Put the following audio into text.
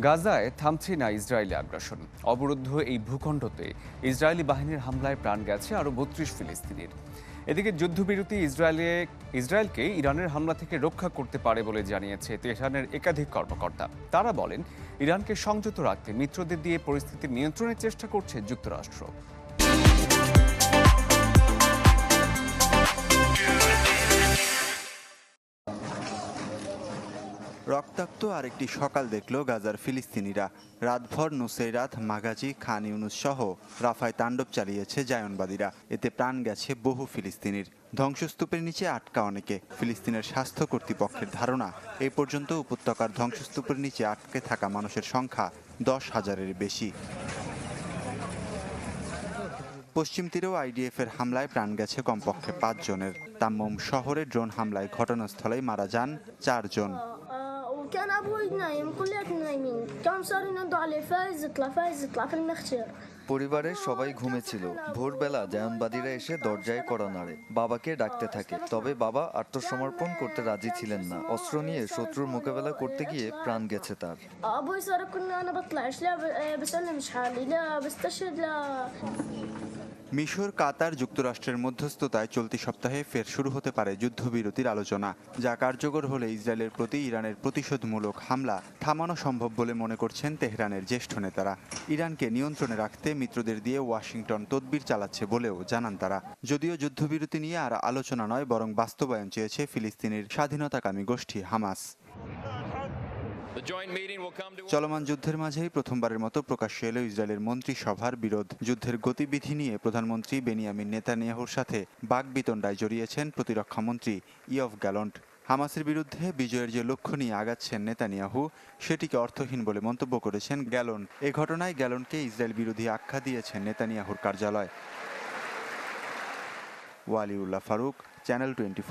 গাজায় থামছে না ইসরায়েলি আগ্রাসন। অবরুদ্ধ এই ভূখণ্ডতে ইসরায়েলি বাহিনীর হামলায় প্রাণ গেছে আরও বত্রিশ ফিলিস্তিনির। এদিকে যুদ্ধবিরতি ইসরায়েলে, ইসরায়েলকে ইরানের হামলা থেকে রক্ষা করতে পারে বলে জানিয়েছে তেহরানের একাধিক কর্মকর্তা। তারা বলেন, ইরানকে সংযত রাখতে মিত্রদের দিয়ে পরিস্থিতি নিয়ন্ত্রণের চেষ্টা করছে যুক্তরাষ্ট্র। রক্তাক্ত আরেকটি সকাল দেখল গাজার ফিলিস্তিনিরা। রাতভর নুসেরাত মাগাজি, খান ইউনুস সহ রাফায় তাণ্ডব চালিয়েছে জায়নবাদীরা। এতে প্রাণ গেছে বহু ফিলিস্তিনির। ধ্বংসস্তূপের নিচে আটকা অনেকে। ফিলিস্তিনের স্বাস্থ্য কর্তৃপক্ষের ধারণা এই পর্যন্ত উপত্যকার ধ্বংসস্তূপের নিচে আটকে থাকা মানুষের সংখ্যা দশ হাজারের বেশি। পশ্চিম তীরেও আইডিএফ এর হামলায় প্রাণ গেছে কমপক্ষে পাঁচ জনের। তাম্মম শহরে ড্রোন হামলায় ঘটনাস্থলেই মারা যান চারজন। آه، وكان ابوي نايم كلياتنا نايمين كان صار ينادوا عليه فايز اطلع فايز اطلع في المخشر পরিবারের সবাই ঘুমেছিল ভোরবেলা জায়নবাদীরা এসে দরজায় কড়া নাড়ে বাবাকে ডাকতে থাকে তবে বাবা আত্মসমর্পণ করতে রাজি ছিলেন না অস্ত্র নিয়ে শত্রুর মোকাবেলা করতে গিয়ে প্রাণ গেছে তার মিশর, কাতার যুক্তরাষ্ট্রের মধ্যস্থতায় চলতি সপ্তাহে ফের শুরু হতে পারে যুদ্ধবিরতির আলোচনা, যা কার্যকর হলে ইসরায়েলের প্রতি ইরানের প্রতিশোধমূলক হামলা থামানো সম্ভব বলে মনে করছেন তেহরানের জ্যেষ্ঠ নেতারা। ইরানকে নিয়ন্ত্রণে রাখতে মিত্রদের দিয়ে ওয়াশিংটন তদবির চালাচ্ছে বলেও জানান তারা। যদিও যুদ্ধবিরতি নিয়ে আর আলোচনা নয়, বরং বাস্তবায়ন চেয়েছে ফিলিস্তিনের স্বাধীনতাকামী গোষ্ঠী হামাস। চলমান যুদ্ধের মাঝেই প্রথমবারের মতো প্রকাশ্যে এলো ইসরায়েলের মন্ত্রিসভার বিরোধ। যুদ্ধের গতিবিধি নিয়ে প্রধানমন্ত্রী বেনিয়ামিন নেতানিয়াহুর সাথে বাগবিতণ্ডায় জড়িয়েছেন প্রতিরক্ষামন্ত্রী ইয়ফ গ্যালন্ট। হামাসের বিরুদ্ধে বিজয়ের যে লক্ষ্য নিয়ে আগাচ্ছেন নেতানিয়াহু, সেটিকে অর্থহীন বলে মন্তব্য করেছেন গ্যালন এ ঘটনায় গ্যালনকে ইসরায়েল বিরোধী আখ্যা দিয়েছেন নেতানিয়াহুর কার্যালয়। Waliullah Faruk, channel twenty